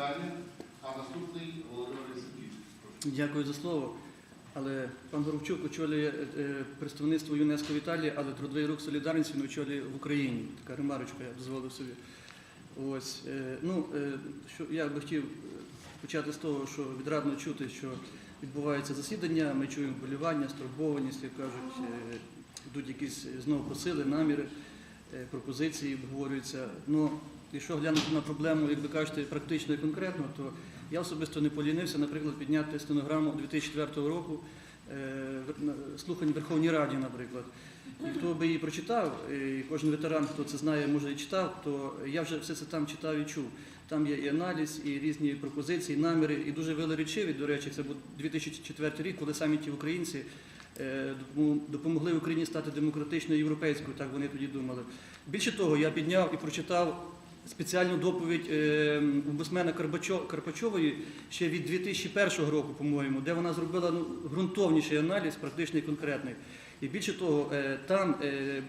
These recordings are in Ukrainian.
питання. А наступний Володимир Лисаківський. Дякую за слово. Але пан Горобчук очолює е, представництво ЮНЕСКО в Італії, але трудовий рух солідарності він очолює в Україні. Така ремарочка я дозволив собі. Ось е, ну е, що я би хотів е, почати з того, що відрадно чути, що відбувається засідання. Ми чуємо болівання, стурбованість, як кажуть, е, йдуть якісь е, знову просили, наміри, е, пропозиції обговорюються. Ну, якщо глянути на проблему, як ви кажете, практично і конкретно, то я особисто не полінився, наприклад, підняти стенограму 2004 року е, слухань Верховній Раді, наприклад. І хто би її прочитав, і кожен ветеран, хто це знає, може і читав, то я вже все це там читав і чув. Там є і аналіз, і різні пропозиції, наміри, і дуже велеречиві. До речі, це був 2004 рік, коли самі ті українці е, допомогли Україні стати демократичною європейською, так вони тоді думали. Більше того, я підняв і прочитав спеціальну доповідь е, Карбачо- Карпачової ще від 2001 року, по-моєму, де вона зробила ну, ґрунтовніший аналіз, практичний і конкретний. І більше того, е, там е,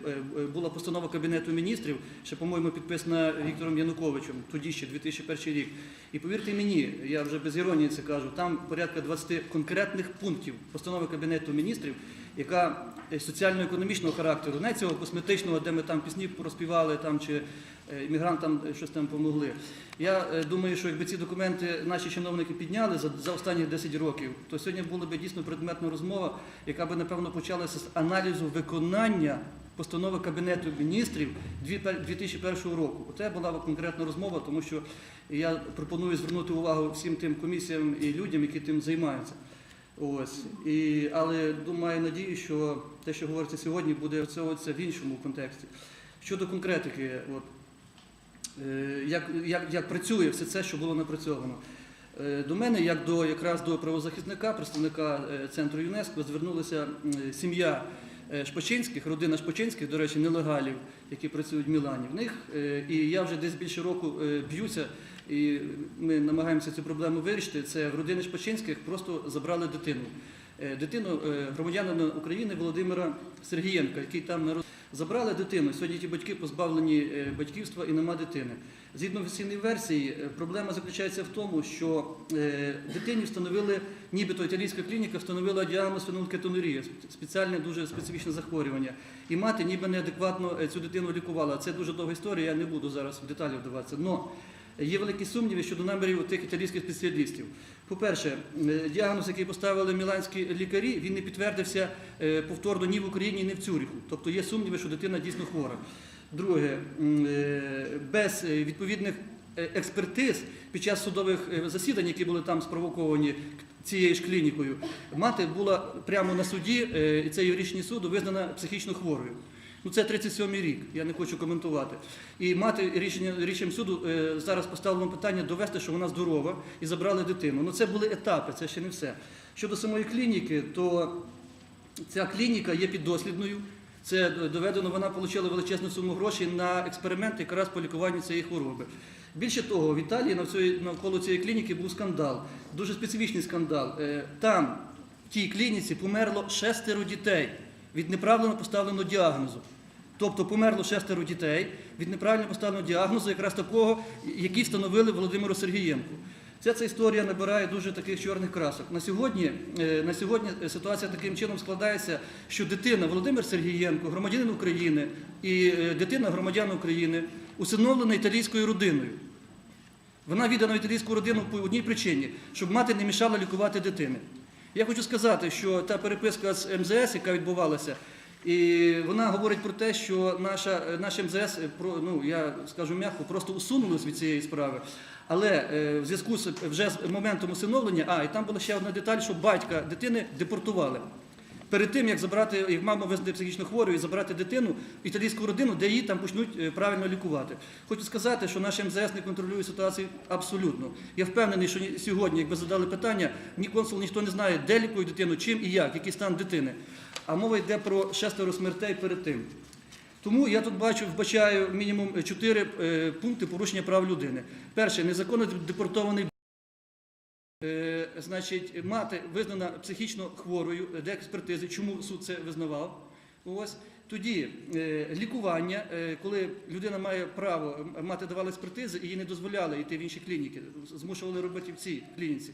була постанова Кабінету міністрів, ще, по-моєму, підписана Віктором Януковичем, тоді ще 2001 рік. І повірте мені, я вже без іронії це кажу, там порядка 20 конкретних пунктів постанови Кабінету міністрів, яка соціально-економічного характеру, не цього косметичного, де ми там пісні розпівали там, чи е, іммігрантам е, щось там помогли. Я е, думаю, що якби ці документи наші чиновники підняли за, за останні 10 років, то сьогодні була б дійсно предметна розмова, яка би напевно почалася з аналізу виконання постанови Кабінету міністрів 2001 року. Оце була конкретна розмова, тому що я пропоную звернути увагу всім тим комісіям і людям, які тим займаються. Ось і але думаю, надію, що те, що говориться сьогодні, буде оцінюватися в іншому контексті. Щодо конкретики, от е, як, як, як працює все це, що було напрацьовано. Е, До мене, як до якраз до правозахисника, представника е, центру ЮНЕСКО, звернулася сім'я е, Шпачинських, родина Шпачинських, до речі, нелегалів, які працюють в Мілані. В них е, і я вже десь більше року е, б'юся, і ми намагаємося цю проблему вирішити. Це в родини Шпачинських просто забрали дитину. Дитину громадянина України Володимира Сергієнка, який там народ. Забрали дитину. Сьогодні ті батьки позбавлені е, батьківства і нема дитини. Згідно офіційної версії, е, проблема заключається в тому, що е, дитині встановили, нібито італійська клініка встановила діагноз фенолкетонурія, спеціальне дуже специфічне захворювання. І мати ніби неадекватно цю дитину лікувала. Це дуже довга історія, я не буду зараз в деталі вдаватися. Є великі сумніви щодо намірів тих італійських спеціалістів. По-перше, е, діагноз, який поставили міланські лікарі, він не підтвердився е, повторно ні в Україні, ні в Цюріху. Тобто є сумніви, що дитина дійсно хвора. Друге, е, без відповідних експертиз під час судових засідань, які були там спровоковані цією ж клінікою, мати була прямо на суді, і це є рішення суду, визнана психічно хворою. Ну це 37-й рік, я не хочу коментувати. І мати рішення рішенням суду е, зараз поставлено питання довести, що вона здорова, і забрали дитину. Ну це були етапи, це ще не все. Щодо самої клініки, то ця клініка є піддослідною. Це доведено, вона отримала величезну суму грошей на експеримент якраз по лікуванню цієї хвороби. Більше того, в Італії навколо цієї клініки був скандал, дуже специфічний скандал. Е, Там, в тій клініці, померло шестеро дітей від неправильно поставленого діагнозу. Тобто померло шестеро дітей від неправильно поставленого діагнозу, якраз такого, який встановили Володимиру Сергієнку. Ця, ця історія набирає дуже таких чорних красок. На сьогодні, е, на сьогодні ситуація таким чином складається, що дитина Володимир Сергієнко, громадянин України і е, дитина громадян України усиновлена італійською родиною. Вона віддана в італійську родину по одній причині, щоб мати не мішала лікувати дитини. Я хочу сказати, що та переписка з МЗС, яка відбувалася, і вона говорить про те, що наша, наш МЗС, про- ну я скажу м'яко, просто усунулись від цієї справи. Але е, в зв'язку з вже з моментом усиновлення, а і там була ще одна деталь, що батька дитини депортували. Перед тим, як забрати, як маму визнати психічно хворою і забрати дитину в італійську родину, де її там почнуть е, правильно лікувати. Хочу сказати, що наш МЗС не контролює ситуацію абсолютно. Я впевнений, що сьогодні, якби задали питання, ні консул, ніхто не знає, де лікують дитину, чим і як, який стан дитини. А мова йде про шестеро смертей перед тим. Тому я тут бачу, вбачаю мінімум чотири е, пункти порушення прав людини. Перше, незаконно депортований Е, значить, мати визнана психічно хворою, де експертизи, чому суд це визнавав. Ось. Тоді е, лікування, е, коли людина має право мати давали експертизи, і їй не дозволяли йти в інші клініки, змушували робити в цій клініці.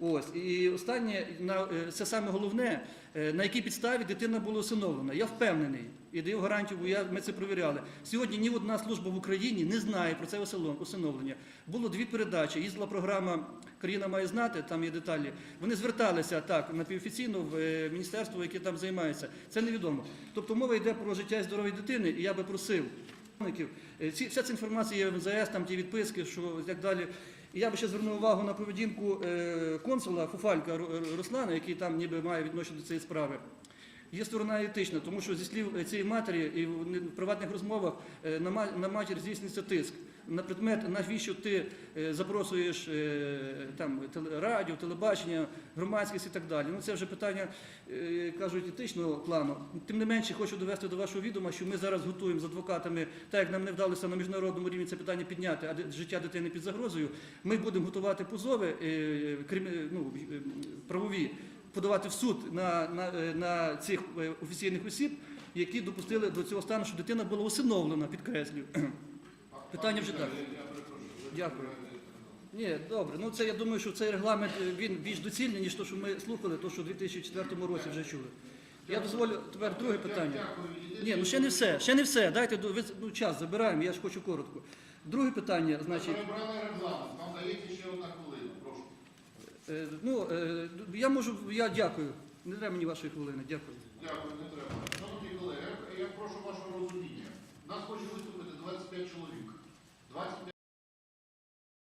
Ось і останнє е, це саме головне, е, на якій підставі дитина була усиновлена. Я впевнений і даю гарантію, бо я ми це провіряли. Сьогодні ні одна служба в Україні не знає про це усино- усиновлення. Було дві передачі. Їздила програма Країна має знати, там є деталі. Вони зверталися так напівофіційно в е, міністерство, яке там займається. Це невідомо. Тобто мова йде про життя і здоров'я дитини, і я би просив е, вся ця інформація є в МЗС, там ті відписки, що так далі. І я би ще звернув увагу на поведінку е, консула Фуфалька Ру- Ру- Руслана, який там ніби має відношення до цієї справи. Є сторона етична, тому що зі слів е, цієї матері і в приватних розмовах е, на, матір здійснюється тиск. На предмет, навіщо ти е, запросуєш там радіо, телебачення, громадськість і так далі. Ну це вже питання, кажуть, етичного плану. Тим не менше, хочу довести до вашого відома, що ми зараз готуємо з адвокатами, так як нам не вдалося на міжнародному рівні це питання підняти, а життя дитини під загрозою. Ми будемо готувати позови ну, правові подавати в суд на, на, е, на цих е, офіційних осіб, які допустили до цього стану, що дитина була усиновлена, підкреслюю. Питання вже так. Дякую. Ні, добре. Ну це я думаю, що цей регламент е, він більш доцільний, ніж те, що ми слухали, то що в 2004 році вже чули. Я дозволю тепер друге питання. Ні, ну ще не все, ще не все. Дайте ви- ну, час забираємо, я ж хочу коротко. Друге питання, значить. Перебрали регламент, вам дається ще одна хвилина, Ну, е, я можу, я дякую. Не треба мені вашої хвилини, дякую. Дякую, не треба. Шановні колеги, я прошу вашого розуміння. Нас хоче виступити 25 чоловік. 25